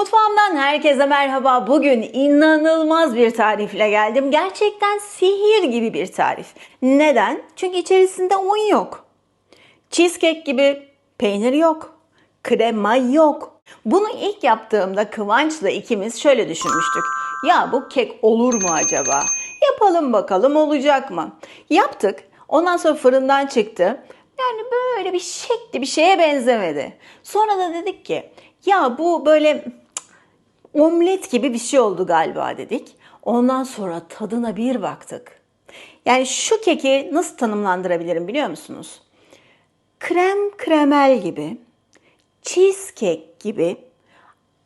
Mutfağımdan herkese merhaba. Bugün inanılmaz bir tarifle geldim. Gerçekten sihir gibi bir tarif. Neden? Çünkü içerisinde un yok. Cheesecake gibi peynir yok. Krema yok. Bunu ilk yaptığımda Kıvanç'la ikimiz şöyle düşünmüştük. Ya bu kek olur mu acaba? Yapalım bakalım olacak mı? Yaptık. Ondan sonra fırından çıktı. Yani böyle bir şekli bir şeye benzemedi. Sonra da dedik ki ya bu böyle omlet gibi bir şey oldu galiba dedik. Ondan sonra tadına bir baktık. Yani şu keki nasıl tanımlandırabilirim biliyor musunuz? Krem kremel gibi, cheesecake gibi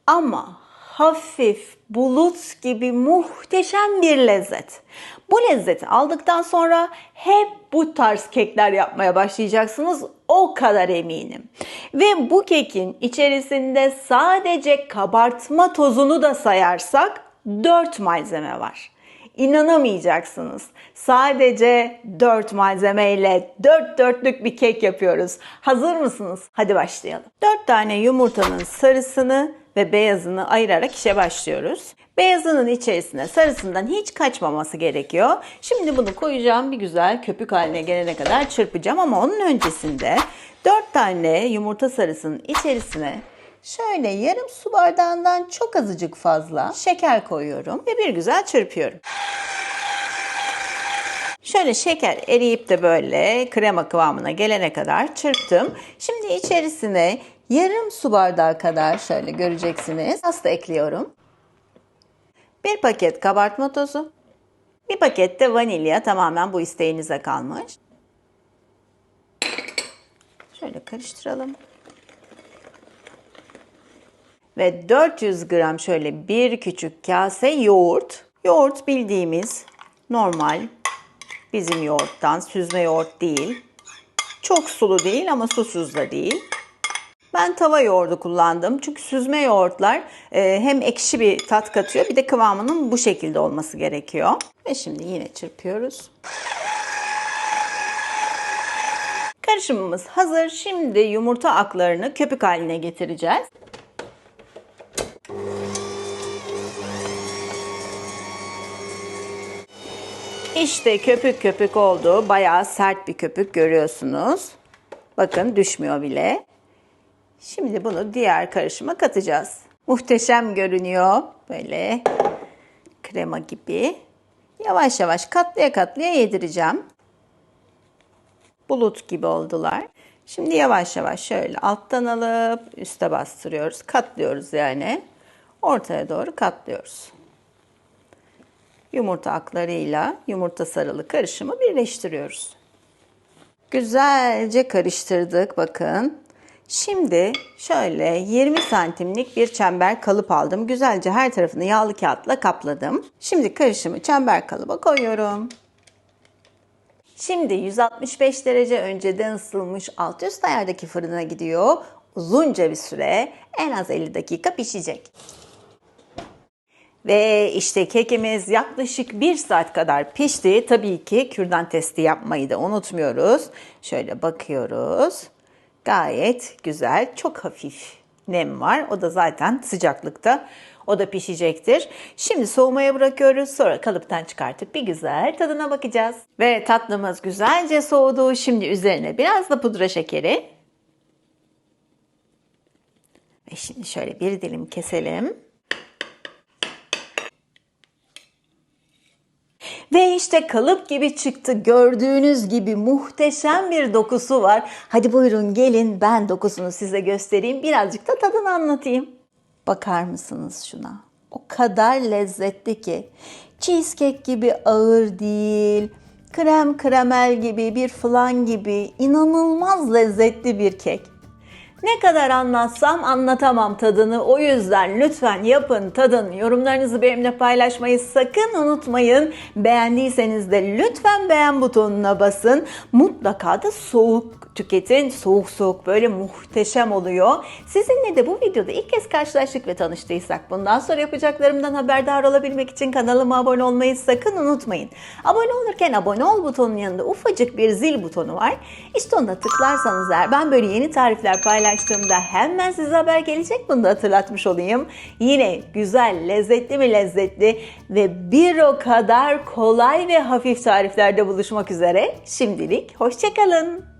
ama hafif bulut gibi muhteşem bir lezzet. Bu lezzeti aldıktan sonra hep bu tarz kekler yapmaya başlayacaksınız. O kadar eminim. Ve bu kekin içerisinde sadece kabartma tozunu da sayarsak 4 malzeme var. İnanamayacaksınız. Sadece 4 malzemeyle 4 dörtlük bir kek yapıyoruz. Hazır mısınız? Hadi başlayalım. 4 tane yumurtanın sarısını ve beyazını ayırarak işe başlıyoruz. Beyazının içerisine sarısından hiç kaçmaması gerekiyor. Şimdi bunu koyacağım bir güzel köpük haline gelene kadar çırpacağım ama onun öncesinde 4 tane yumurta sarısının içerisine Şöyle yarım su bardağından çok azıcık fazla şeker koyuyorum ve bir güzel çırpıyorum. Şöyle şeker eriyip de böyle krema kıvamına gelene kadar çırptım. Şimdi içerisine yarım su bardağı kadar şöyle göreceksiniz pasta ekliyorum. Bir paket kabartma tozu. Bir paket de vanilya tamamen bu isteğinize kalmış. Şöyle karıştıralım. Ve 400 gram şöyle bir küçük kase yoğurt. Yoğurt bildiğimiz normal bizim yoğurttan süzme yoğurt değil. Çok sulu değil ama susuz da değil. Ben tava yoğurdu kullandım. Çünkü süzme yoğurtlar e, hem ekşi bir tat katıyor bir de kıvamının bu şekilde olması gerekiyor. Ve şimdi yine çırpıyoruz. Karışımımız hazır. Şimdi yumurta aklarını köpük haline getireceğiz. İşte köpük köpük oldu. Bayağı sert bir köpük görüyorsunuz. Bakın düşmüyor bile. Şimdi bunu diğer karışıma katacağız. Muhteşem görünüyor. Böyle krema gibi. Yavaş yavaş katlaya katlaya yedireceğim. Bulut gibi oldular. Şimdi yavaş yavaş şöyle alttan alıp üste bastırıyoruz. Katlıyoruz yani. Ortaya doğru katlıyoruz yumurta aklarıyla yumurta sarılı karışımı birleştiriyoruz. Güzelce karıştırdık bakın. Şimdi şöyle 20 santimlik bir çember kalıp aldım. Güzelce her tarafını yağlı kağıtla kapladım. Şimdi karışımı çember kalıba koyuyorum. Şimdi 165 derece önceden ısıtılmış alt üst ayardaki fırına gidiyor. Uzunca bir süre en az 50 dakika pişecek. Ve işte kekimiz yaklaşık bir saat kadar pişti. Tabii ki kürdan testi yapmayı da unutmuyoruz. Şöyle bakıyoruz. Gayet güzel, çok hafif nem var. O da zaten sıcaklıkta. O da pişecektir. Şimdi soğumaya bırakıyoruz. Sonra kalıptan çıkartıp bir güzel tadına bakacağız. Ve tatlımız güzelce soğudu. Şimdi üzerine biraz da pudra şekeri. Ve şimdi şöyle bir dilim keselim. Ve işte kalıp gibi çıktı. Gördüğünüz gibi muhteşem bir dokusu var. Hadi buyurun gelin ben dokusunu size göstereyim. Birazcık da tadını anlatayım. Bakar mısınız şuna? O kadar lezzetli ki. Cheesecake gibi ağır değil. Krem kremel gibi bir flan gibi inanılmaz lezzetli bir kek. Ne kadar anlatsam anlatamam tadını. O yüzden lütfen yapın, tadın. Yorumlarınızı benimle paylaşmayı sakın unutmayın. Beğendiyseniz de lütfen beğen butonuna basın. Mutlaka da soğuk tüketin. Soğuk soğuk böyle muhteşem oluyor. Sizinle de bu videoda ilk kez karşılaştık ve tanıştıysak bundan sonra yapacaklarımdan haberdar olabilmek için kanalıma abone olmayı sakın unutmayın. Abone olurken abone ol butonunun yanında ufacık bir zil butonu var. İşte ona tıklarsanız eğer ben böyle yeni tarifler paylaştığımda hemen size haber gelecek. Bunu da hatırlatmış olayım. Yine güzel, lezzetli mi lezzetli ve bir o kadar kolay ve hafif tariflerde buluşmak üzere. Şimdilik hoşçakalın.